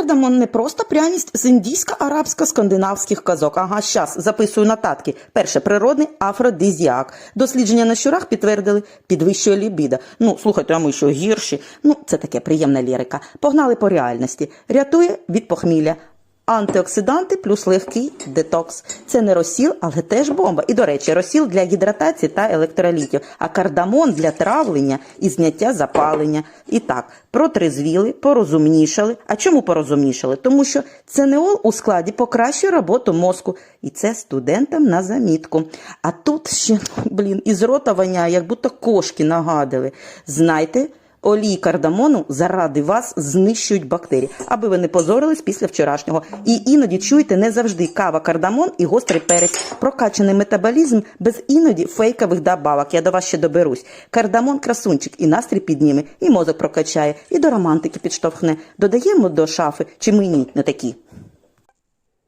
кардамон не просто пряність з індійсько-арабсько-скандинавських казок. Ага, щас записую нотатки. Перше, природний афродизіак. Дослідження на щурах підтвердили, підвищує лібіда. Ну, слухайте, а ми що гірші? Ну, це таке приємна лірика. Погнали по реальності. Рятує від похмілля. Антиоксиданти плюс легкий детокс. Це не розсіл, але теж бомба. І, до речі, розсіл для гідратації та електролітів, а кардамон для травлення і зняття запалення. І так, протрезвіли, порозумнішали. А чому порозумнішали? Тому що ценеол у складі покращує роботу мозку. І це студентам на замітку. А тут ще, блін, із рота воняє, як будто кошки нагадили. Знайте, Олії кардамону заради вас знищують бактерії, аби ви не позорились після вчорашнього. І іноді чуєте не завжди кава, кардамон і гострий перець, прокачаний метаболізм без іноді фейкових добавок. Я до вас ще доберусь. Кардамон красунчик і настрій підніме, і мозок прокачає, і до романтики підштовхне. Додаємо до шафи чи мені не такі.